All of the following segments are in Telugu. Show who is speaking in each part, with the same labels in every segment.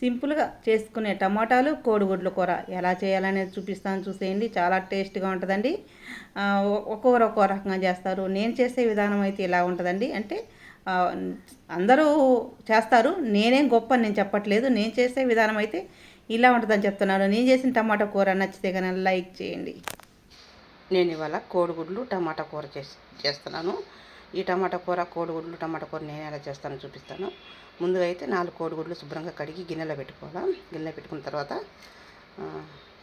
Speaker 1: సింపుల్గా చేసుకునే టమాటాలు కోడిగుడ్ల కూర. ఎలా చేయాలనేది చూపిస్తాను చూసేయండి. చాలా టేస్ట్గా ఉంటుందండి. ఒక్కొక్కరు ఒక్కో రకంగా చేస్తారు. నేను చేసే విధానం అయితే ఇలా ఉంటుందండి. అంటే అందరూ చేస్తారు. నేనేం గొప్ప నేను చెప్పట్లేదు. నేను చేసే విధానం అయితే ఇలా ఉంటుందని చెప్తున్నాను. నేను చేసిన టమాటా కూర నచ్చితే కనుక లైక్ చేయండి. నేను ఇవాళ కోడిగుడ్లు టమాటా కూర చేసి చేస్తున్నాను. ఈ టమాటా కూర కోడిగుడ్లు టమాటా కూర నేను ఎలా చేస్తానో చూపిస్తాను. ముందుగా అయితే నాలుగు కోడిగుడ్లు శుభ్రంగా కడిగి గిన్నెలో పెట్టుకోవాలి. గిన్నెలో పెట్టుకున్న తర్వాత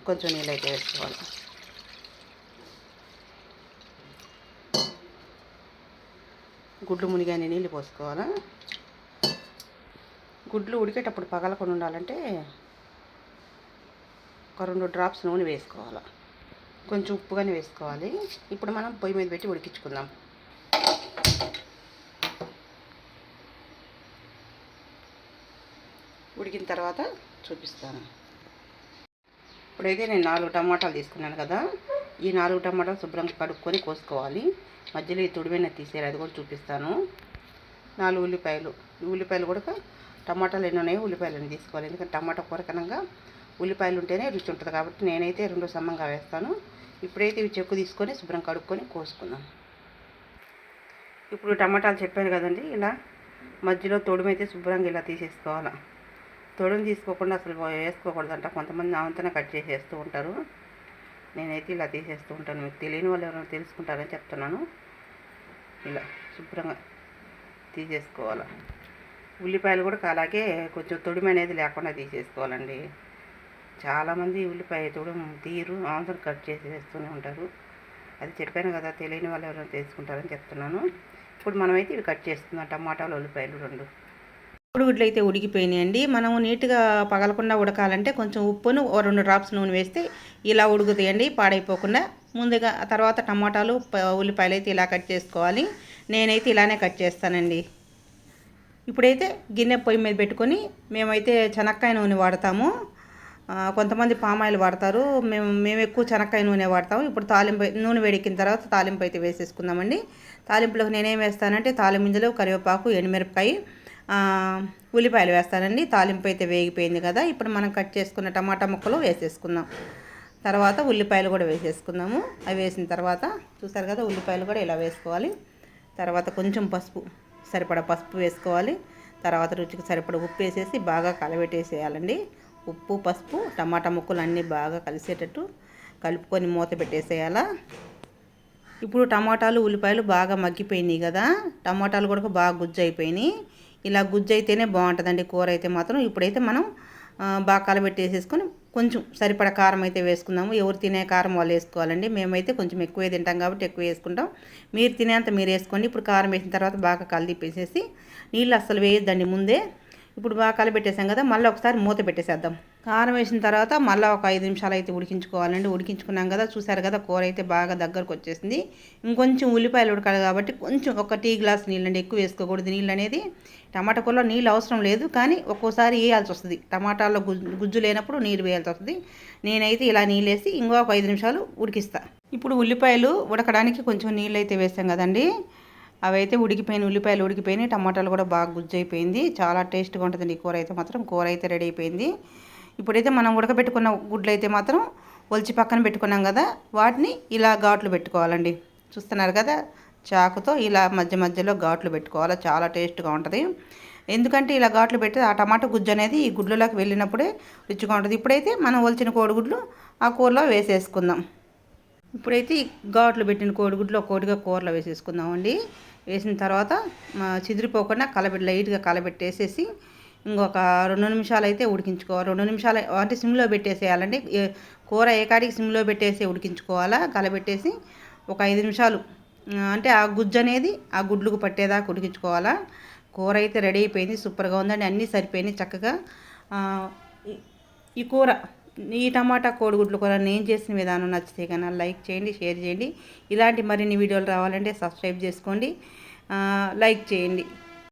Speaker 1: కొంచెం నీళ్ళు అయితే వేసుకోవాలి. గుడ్లు మునిగానే నీళ్ళు పోసుకోవాలా. గుడ్లు ఉడికేటప్పుడు పగలకుండా ఉండాలంటే ఒక రెండు డ్రాప్స్ నూనె వేసుకోవాలి. కొంచెం ఉప్పుగానే వేసుకోవాలి. ఇప్పుడు మనం పొయ్యి మీద పెట్టి ఉడికించుకుందాం. ఉడికిన తర్వాత చూపిస్తాను. ఇప్పుడైతే నేను నాలుగు టమాటాలు తీసుకున్నాను కదా. ఈ నాలుగు టమాటాలు శుభ్రంగా కడుక్కొని కోసుకోవాలి. మధ్యలో ఈ తుడివైన తీసేయాలి. అది కూడా చూపిస్తాను. నాలుగు ఉల్లిపాయలు. ఈ ఉల్లిపాయలు కూడా టమాటాలు ఎన్ని ఉన్నాయో ఉల్లిపాయలను తీసుకోవాలి. ఎందుకంటే టమాటా కూరకనంగా ఉల్లిపాయలు ఉంటేనే రుచి ఉంటుంది. కాబట్టి నేనైతే రెండు సమంగా వేస్తాను. ఇప్పుడైతే ఇవి చెక్కు తీసుకొని శుభ్రం కడుక్కొని కోసుకుందాం. ఇప్పుడు టమాటాలు చెప్పాను కదండి ఇలా మధ్యలో తొడుమైతే శుభ్రంగా ఇలా తీసేసుకోవాలి. తొడుము తీసుకోకుండా అసలు వేసుకోకూడదంట. కొంతమంది ఆవంతన కట్ చేసేస్తూ ఉంటారు. నేనైతే ఇలా తీసేస్తూ ఉంటాను. మీకు తెలియని వాళ్ళు ఎవరైనా తెలుసుకుంటారని చెప్తున్నాను. ఇలా శుభ్రంగా తీసేసుకోవాలి. ఉల్లిపాయలు కూడా అలాగే కొంచెం తొడిమ అనేది లేకుండా తీసేసుకోవాలండి. చాలామంది ఉల్లిపాయ తొడుము తీరు ఆంధ్ర కట్ చేసి వేస్తూనే ఉంటారు. అది చెప్పాను కదా తెలియని వాళ్ళు ఎవరైనా తెలుసుకుంటారని చెప్తున్నాను. ఇప్పుడు మనమైతే ఇవి కట్ చేస్తున్నాం. టమాటాలు ఉల్లిపాయలు రెండు. కోడిగుడ్లు అయితే ఉడికిపోయినాయండి. మనం నీట్గా పగలకుండా ఉడకాలంటే కొంచెం ఉప్పును ఓ రెండు డ్రాప్స్ నూనె వేస్తే ఇలా ఉడుకుతాయండి పాడైపోకుండా. ముందుగా తర్వాత టమాటాలు ఉల్లిపాయలు అయితే ఇలా కట్ చేసుకోవాలి. నేనైతే ఇలానే కట్ చేస్తానండి. ఇప్పుడైతే గిన్నె పొయ్యి మీద పెట్టుకొని మేమైతే చెనక్కాయ నూనె వాడతాము. కొంతమంది పామాయిల్ వాడతారు. మేము మేము ఎక్కువ చెనక్కాయ నూనె వాడతాము. ఇప్పుడు తాలింపు నూనె వేడెక్కిన తర్వాత తాలింపు అయితే వేసేసుకుందామండి. తాలింపులోకి నేనేం వేస్తానంటే తాలింపులో కరివేపాకు ఎండుమిరపకాయ ఉల్లిపాయలు వేస్తానండి. తాలింపు అయితే వేగిపోయింది కదా. ఇప్పుడు మనం కట్ చేసుకున్న టమాటా ముక్కలు వేసేసుకుందాం. తర్వాత ఉల్లిపాయలు కూడా వేసేసుకుందాము. అవి వేసిన తర్వాత చూసారు కదా ఉల్లిపాయలు కూడా ఇలా వేసుకోవాలి. తర్వాత కొంచెం పసుపు సరిపడా పసుపు వేసుకోవాలి. తర్వాత రుచికి సరిపడా ఉప్పు వేసేసి బాగా కలబెట్టేసేయాలండి. ఉప్పు పసుపు టమాటా ముక్కలు అన్నీ బాగా కలిసేటట్టు కలుపుకొని మూత పెట్టేసేయాలా. ఇప్పుడు టమాటాలు ఉల్లిపాయలు బాగా మగ్గిపోయినాయి కదా. టమాటాలు కూడా బాగా గుజ్జు అయిపోయినాయి ఇలా గుజ్జు అయితేనే బాగుంటుందండి కూర అయితే మాత్రం. ఇప్పుడైతే మనం బాగా కలబెట్టేసేసుకొని కొంచెం సరిపడ కారం అయితే వేసుకుందాము. ఎవరు తినే కారం వాళ్ళు వేసుకోవాలండి. మేమైతే కొంచెం ఎక్కువే తింటాం కాబట్టి ఎక్కువ వేసుకుంటాం. మీరు తినేంత మీరు వేసుకోండి. ఇప్పుడు కారం వేసిన తర్వాత బాగా కలిపేసేసి నీళ్ళు అస్సలు వేయొద్దండి ముందే. ఇప్పుడు బాగా కలిపెట్టేసాం కదా మళ్ళీ ఒకసారి మూత పెట్టేసేద్దాం. కారం వేసిన తర్వాత మళ్ళీ ఒక ఐదు నిమిషాలు అయితే ఉడికించుకోవాలండి. ఉడికించుకున్నాం కదా చూసారు కదా కూర అయితే బాగా దగ్గరకు వచ్చేసింది. ఇంకొంచెం ఉల్లిపాయలు ఉడకాలి కాబట్టి కొంచెం ఒక టీ గ్లాస్ నీళ్ళండి ఎక్కువ వేసుకోకూడదు నీళ్ళు అనేది. టమాటా కూరలో నీళ్ళు అవసరం లేదు కానీ ఒక్కోసారి వేయాల్సి వస్తుంది. టమాటాలో గుజ్జు గుజ్జు లేనప్పుడు నీరు వేయాల్సి వస్తుంది. నేనైతే ఇలా నీళ్ళు వేసి ఇంకో ఒక ఐదు నిమిషాలు ఉడికిస్తాను ఇప్పుడు ఉల్లిపాయలు ఉడకడానికి కొంచెం నీళ్ళు అయితే వేసాం కదండి. అవైతే ఉడికిపోయిన ఉల్లిపాయలు ఉడికిపోయినాయి టమాటాలు కూడా బాగా గుజ్జు అయిపోయింది చాలా టేస్ట్గా ఉంటుందండి ఈ కూర అయితే మాత్రం. కూర అయితే రెడీ అయిపోయింది. ఇప్పుడైతే మనం ఉడకబెట్టుకున్న గుడ్లు అయితే మాత్రం ఒలిచి పక్కన పెట్టుకున్నాం కదా వాటిని ఇలా ఘాట్లు పెట్టుకోవాలండి. చూస్తున్నారు కదా చాకుతో ఇలా మధ్య మధ్యలో ఘాట్లు పెట్టుకోవాలి. చాలా టేస్ట్గా ఉంటుంది. ఎందుకంటే ఇలా ఘాట్లు పెట్టి ఆ టమాటా గుజ్జు అనేది ఈ గుడ్లలోకి వెళ్ళినప్పుడే రుచిగా ఉంటుంది. ఇప్పుడైతే మనం ఒలిచిన కోడిగుడ్లు ఆ కూరలో వేసేసుకుందాం. ఇప్పుడైతే ఈ ఘాట్లు పెట్టిన కోడిగుడ్లు ఒక్కోటిగా కూరలో వేసేసుకుందామండి. వేసిన తర్వాత చిదిరిపోకుండా కలబెట్టి లైట్గా కలబెట్టేసేసి ఇంకొక రెండు నిమిషాలు అయితే ఉడికించుకోవాలి. రెండు నిమిషాలు అంటే సిమ్లో పెట్టేసేయాలండి. కూర ఏ కాడికి సిమ్లో పెట్టేసి ఉడికించుకోవాలా? కలబెట్టేసి ఒక ఐదు నిమిషాలు అంటే ఆ గుజ్జు అనేది ఆ గుడ్లకు పట్టేదాకా ఉడికించుకోవాలా? కూర అయితే రెడీ అయిపోయింది. సూపర్గా ఉందండి. అన్నీ సరిపోయినాయి చక్కగా. ఈ కూర ఈ టమాటా కోడిగుడ్లు కూర నేను చేసిన విధానం నచ్చితే కన్నా లైక్ చేయండి షేర్ చేయండి. ఇలాంటి మరిన్ని వీడియోలు రావాలంటే సబ్స్క్రైబ్ చేసుకోండి. లైక్ చేయండి.